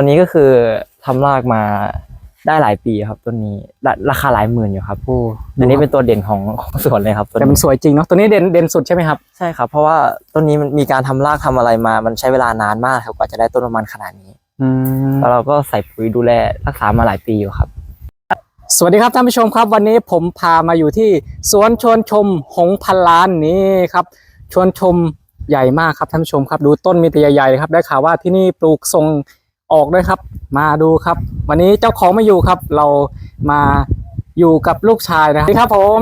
ตัวนี้ก็คือทำรากมาได้หลายปีครับต้นนี้ราราคาหลายหมื่นอยู่ครับโอ้อันนี้เป็นตัวเด่นของของสวนเลยครับต้นแต่มันนี้สวยจริงเนาะตัวนี้เด่นเด่นสุดใช่ไหมครับ ใช่ครับ เพราะว่าต้นนี้มันมีการทำรากทำอะไรมา มันใช้เวลานานมากครับกว่าจะได้ต้นประมาณขนาดนี้ อืม แล้วเราก็ใส่ปุ๋ยดูแลรักษามาหลายปีอยู่ครับ สวัสดีครับท่านผู้ชมครับวันนี้ผมพามาอยู่ที่สวนชวนชมหงพันล้านนี่ครับชวนชมใหญ่มากครับท่านผู้ชมครับ ดูต้นมีแต่ใหญ่ๆเลยครับได้ข่าวว่าที่นี่ปลูกทรง ออกด้วยครับ มาดูครับ วันนี้เจ้าของไม่อยู่ครับ เรามาอยู่กับลูกชายนะครับสวัสดีครับผม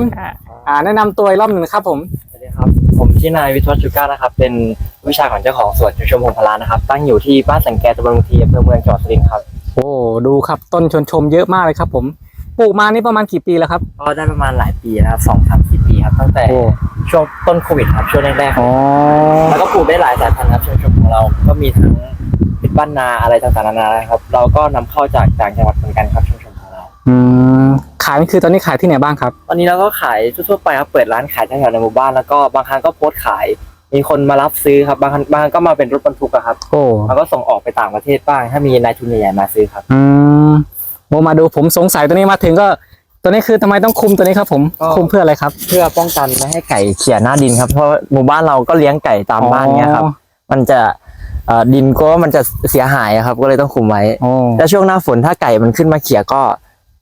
อ่าแนะนำตัวอีกรอบหนึ่งครับผม สวัสดีครับ ผมชื่อนายวิทยวัฒน์ชูก้านะครับ เป็นวิชาของเจ้าของสวนชุมชนพงพลานะครับ ตั้งอยู่ที่บ้านสังแกตำบลบางทีอำเภอเมืองจังหวัดสุรินทร์ครับ โอ้ดูครับ ต้นชวนชมเยอะมากเลยครับ ผมปลูกมานี่ประมาณกี่ปีแล้วครับ ก็ได้ประมาณหลายปีนะครับสองสามสี่ปีครับ ตั้งแต่โอ้ช่วงต้นโควิดครับช่วงแรกๆอ๋อแล้วก็ปลูกได้หลายสายพันธุ์ครับชุมชนของเรา ก็มีทั้งเป็น บ้านนาอะไรต่างๆนานานะครับ เราก็นำเข้าจากต่างจังหวัดเหมือนกันครับชุมชนของเรา อืมขายนี่คือตอนนี้ขายที่ไหนบ้างครับ ตอนนี้เราก็ขายทั่วๆไปครับเปิดร้านขายแถวๆในหมู่บ้านแล้วก็บางครั้งก็โพสต์ขาย มีคนมารับซื้อครับบางครั้งบางครั้งก็มาเป็นรถบรรทุกอะครับโอ้แล้วก็ส่งออกไปต่างประเทศบ้าง ถ้ามีนายทุนใหญ่ๆมาซื้อครับ อืมโมมาดูผมสงสัยตัวนี้มาถึงก็ ตัวนี้คือทำไมต้องคุมตัวนี้ครับ ผมก็ คุมเพื่ออะไรครับเพื่อป้องกันไม่ให้ไก่เขี่ยหน้าดินครับเพราะหมู่บ้านเราก็เลี้ยงไก่ตามบ้านเนี้ยครับมันจะเอ่อ ดินก็มันจะเสียหายอะครับ ก็เลยต้องคุมไว้โอ้แล้วช่วงหน้าฝนถ้าไก่มันขึ้นมาเขี่ยก็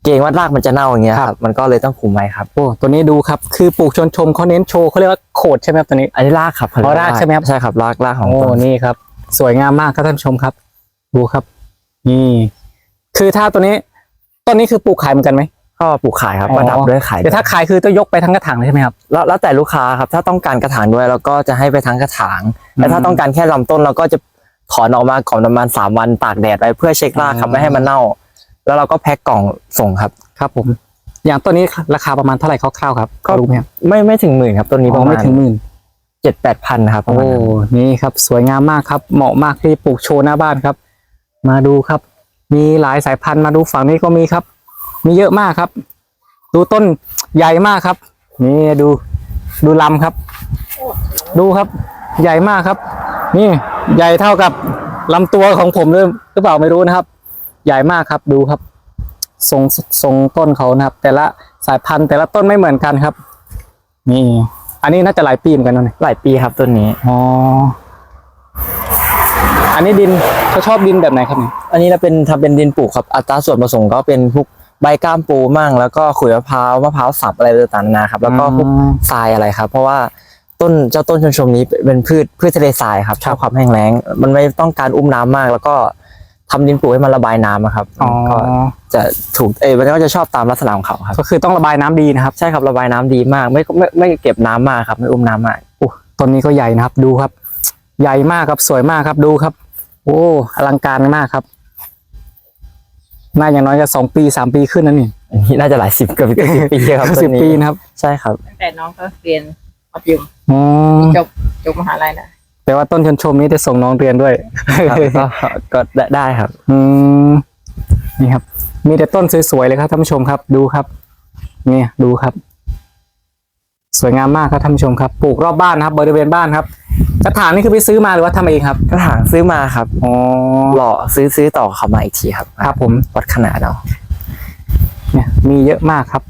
เกรงว่ารากมันจะเน่าอย่างเงี้ยคครัรับบมันก็เลยต้องคุมไว้ครับโอ้ตัวนี้ดูครับคือปลูกชนชมเขาเน้นโชว์เขาเรียกว่าโขดใช่ไหมครับตัวนี้อันนี้รากครับอ๋อรากใช่ไหมครับใช่ครับรากรากของโอ้ต้นนี่ครับ สวยงามมากครับท่านผู้ชมครับ ดูครับ นี่ คือถ้าตัวนี้ต้นนี้คือปลูกขายเหมือนกันไหมก็ปลูกขายครับอ๋อประดับด้วยขายแต่ถ้าขายคือต้องยกไปทั้งกระถางเลยใช่ไหมครับแล้วแล้วแต่ลูกค้าครับ ถ้าต้องการกระถางด้วยเราก็จะให้ไปทั้งกระถางอืมแต่ถ้าต้องการแค่ลำต้นเราก็จะ ถอนออกมาก่อนประมาณสามวันตากแดดไว้เพื่อเช็ครากครับอ๋อไม่ให้มันเน่า แล้วเราก็แพ็คกล่องส่งครับ ครับผม อย่างต้นนี้ราคาประมาณเท่าไหร่คร่าวๆครับก็รู้ไหมครับไม่ไม่ถึงหมื่นครับต้นนี้ปอ๋อระมาไม่ณถึงหมื่นเจ็ดแปดพันครับประโอ้มาณนั้นนี่ครับ สวยงามมากครับ เหมาะมากที่ปลูกโชว์หน้าบ้านครับ มาดูครับ มีหลายสายพันธุ์มาดูฝั่งนี้ก็มีครับ มีเยอะมากครับ ดูต้นใหญ่มากครับ นี่ดู ดูลำครับ ดูครับ ใหญ่มากครับ นี่ ใหญ่เท่ากับลำตัวของผมเลยหรือเปล่าไม่รู้นะครับ ใหญ่มากครับดูครับทรงทรงต้นเขานะครับ แต่ละสายพันธุ์แต่ละต้นไม่เหมือนกันครับ นี่ อันนี้น่าจะหลายปีเหมือนกันนะเนี่ยหลายปีครับต้นนี้อ๋ออันนี้ดินเขาชอบดินแบบไหนครับเนี่ยอันนี้เราเป็นทำเป็นดินปลูกครับ อัตราส่วนผสมก็เป็นพวกใบก้ามปูมั่งแล้วก็ขุยมะพร้าวมะพร้าวสับอะไรต่างๆนานาครับ แล้วก็พวกอืมทรายอะไรครับ เพราะว่า ต้นเจ้าต้นชนชมนี้เป็นพืชพืชทะเลทรายครับชอบความแห้งแล้ง มันไม่ต้องการอุ้มน้ำมาก แล้วก็ทำดินปลูกให้มันระบายน้ำอะครับอ๋อก็จะถูกเอยมันก็จะชอบตามลักษณะของเขาครับก็คือต้องระบายน้ำดีนะครับ ใช่ครับระบายน้ำดีมาก ไม่ไม่ไม่เก็บน้ำมากครับไม่อุ้มน้ำมากโอ้ต้นนี้ก็ใหญ่นะครับดูครับ ใหญ่มากครับสวยมากครับดูครับ โอ้อลังการมากครับน่าอย่างน้อยก็สองปีสามปีขึ้นนั่นนี่อันนี้น่าจะหลายสิบเกือบเกือบสิบปีครับสิบต้นนี้ปีนะครับ ใช่ครับตั้งแต่น้องเขาเรียน มัธยมอ๋อจบจบมหาลัยนะแต่ว่าต้นชนชมนี้ได้ส่งน้องเรียนด้วย ครับก็ก็ได้ได้ครับ อืมนี่ครับ มีแต่ต้นสวยๆเลยครับท่านผู้ชมครับ ดูครับ นี่ดูครับ สวยงามมากครับท่านผู้ชมครับ ปลูกรอบบ้านนะครับ บริเวณบ้านครับ กระถางนี่คือไปซื้อมาหรือว่าทำเองครับกระถางซื้อมาครับอ๋อหล่อซื้อซื้อต่อเขามาอีกทีครับครับผม วัดขนาดเอาเนี่ยมีเยอะมากครับ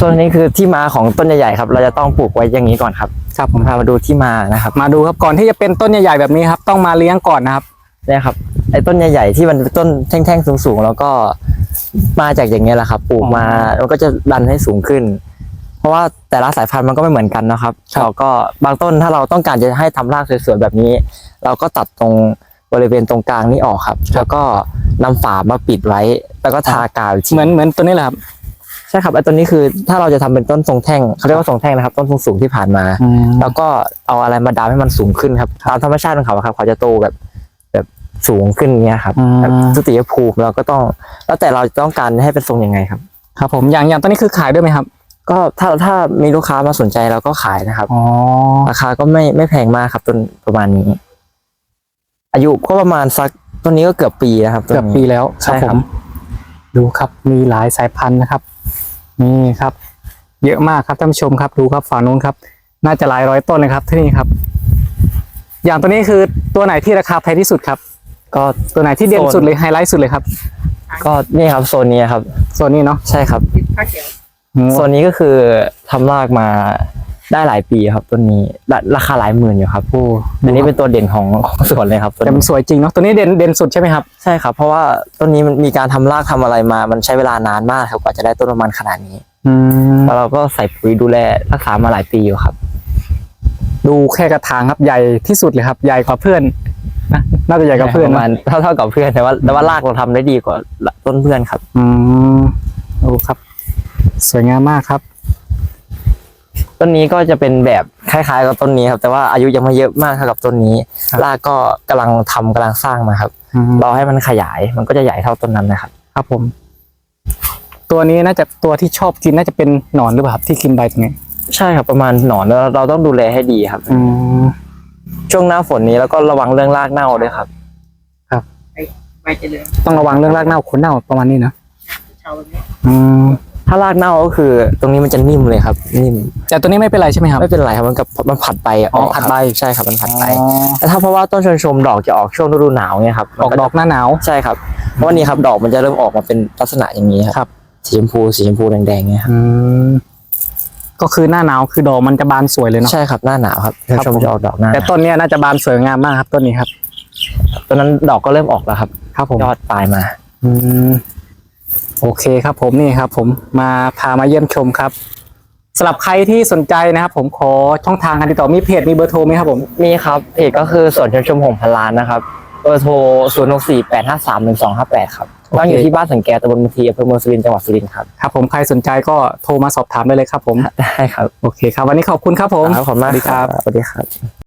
ส่วนนี้คือที่มาของต้นใหญ่ๆครับ เราจะต้องปลูกไว้อย่างนี้ก่อนครับครับผผมมพามาดูที่มานะครับมาดูครับก่อนที่จะเป็นต้นใหญ่ๆแบบนี้ครับ ต้องมาเลี้ยงก่อนนะครับเนี่ยครับไอ้ต้นใหญ่ๆที่มันเป็นต้นแท่งๆสูงๆแล้วก็มาจากอย่างเงี้ยแหละครับ ปลูกมาอ๋อมันก็จะดันให้สูงขึ้น เพราะว่าแต่ละสายพันธุ์มันก็ไม่เหมือนกันนะครับครับเราก็บางต้นถ้าเราต้องการจะให้ทำรากสวยๆแบบนี้ เราก็ตัดตรงบริเวณตรงกลางนี้ออกครับ แล้วก็นำฝามาปิดไว้ แล้วก็ทากาวอีกที เหมือนเหมือนตัวนี้แหละครับใช่ครับไอ้ต้นนี้คือถ้าเราจะทำเป็นต้นทรงแท่งเขาเรียกว่าทรงแท่งนะครับ ต้นสูงๆที่ผ่านมา แล้วก็เอาอะไรมาดามให้มันสูงขึ้นครับตามธรรมชาติของเขาอะครับ เขาจะโตแบบแบบสูงขึ้นเงี้ยครับอืมแบบสติภูมิเราก็ต้อง แล้วแต่เราจะต้องการให้เป็นทรงยังไงครับ ครับ ผมอย่างอย่างตัวนี้คือขายด้วยไหมครับ ก็ถ้าถ้ามีลูกค้ามาสนใจเราก็ขายนะครับอ๋อราคาก็ไม่ไม่แพงมากครับต้นประมาณนี้ อายุก็ประมาณสักต้นนี้ก็เกือบปีนะครับต้นเกือบนี้ปีแล้วใช่ครับผมดูครับมีหลายสายพันธุ์นะครับ นี่ครับ เยอะมากครับท่านผู้ชมครับดูครับฝั่งนู้นครับ น่าจะหลายร้อยต้นเลยครับที่นี่ครับ อย่างตัวนี้คือตัวไหนที่ราคาแพงที่สุดครับ ก็ตัวไหนที่เด่นโซนสุดเลยไฮไลท์สุดเลยครับ ก็นี่ครับโซนนี้ครับ โซนนี้เนาะใช่ครับติดผ้าเขียวอืมโซนนี้ก็คือทำรากมา ได้หลายปีครับต้นนี้ราราคาหลายหมื่นอยู่ครับผู้อันนี้เป็นตัวเด่นของของสวนเลยครับต้นแต่มันนี้สวยจริงเนาะตัวนี้เด่นเด่นสุดใช่ไหมครับ ใช่ครับ เพราะว่าต้นนี้มันมีการทำรากทำอะไรมา มันใช้เวลานานมากครับกว่าจะได้ต้นประมาณขนาดนี้อืมแล้วเราก็ใส่ปุ๋ยดูแลรักษามาหลายปีอยู่ครับ ดูแค่กระถางครับใหญ่ที่สุดเลยครับ ใหญ่กว่าเพื่อนนะน่าจะใหญ่กว่าเพื่อนประนะมาณเท่าเท่ากับเพื่อนแต่ว่าแต่ว่ารากเราทำได้ดีกว่าต้นเพื่อนครับ อืมดูครับ สวยงามมากครับ ต้นนี้ก็จะเป็นแบบคล้ายๆกับต้นนี้ครับ แต่ว่าอายุยังไม่เยอะมากเท่ากับต้นนี้ครับ รากก็กำลังทำกำลังสร้างมาครับอืมรอให้มันขยายมันก็จะใหญ่เท่าต้นนั้นนะครับ ครับผม ตัวนี้น่าจะตัวที่ชอบกินน่าจะเป็นหนอนหรือเปล่าครับที่กินใบตรงนี้ใช่ครับประมาณหนอนแล้วเราต้องดูแลให้ดีครับ อืม ช่วงหน้าฝนนี้แล้วก็ระวังเรื่องรากเน่าด้วยครับใบจะเหลืองต้องระวังเรื่องรากเน่าขนเน่าประมาณนี้นะเชาแบบนี้อืม ถ้ารากเน่าก็คือ ตรงนี้มันจะนิ่มเลยครับ นิ่มแต่ตัวนี้ไม่เป็นไรใช่ไหมครับ ไม่เป็นไรครับมันกับมันผัดใบอ๋อออกผัดครับใบใช่ครับมันผัดใบอ๋อแต่ถ้าเพราะว่าต้นชนชมดอกจะออกช่วงฤดูหนาวเนี่ยครับออกดอกหน้าหนาวใช่ครับเพราะว่านี่ครับดอกมันจะเริ่มออกมาเป็นลักษณะอย่างนี้คครัรับบสีชมพูสีชมพูแดงๆเนี่ยครับอืมก็คือหน้าหนาวคือดอกมันจะบานสวยเลยเนาะใช่ครับหน้าหนาวครับชนครับชมผมจะออกดอกหน้าแต่ต้นเนี้ยน่าจะบานสวยงามมากครับต้นนี้ครับตอนนั้นดอกก็เริ่มออกแล้วครับครับผมยอดปลายมา อืม โอเคครับผมนี่ครับผมมาพามาเยี่ยมชมครับสำหรับใครที่สนใจนะครับ ผมขอช่องทางการติดต่อมีเพจมีเบอร์โทรไหมครับผมมีครับเพจก็คือสวนชนชมหงพันล้านนะครับเบอร์โทร0 6 4 8 5 3 1 2 5 8ครับตั้งอยู่ที่บ้านสังแกตำบลมุทีอำเภอเมืองสุรินทร์จังหวัดสุรินทร์ครับครับผมใครสนใจก็โทรมาสอบถามได้เลยครับผมได้ครับโอเคครับ วันนี้ขอบคุณครับผมขอบคุณมากสวัสดีครับสวัสดีครับ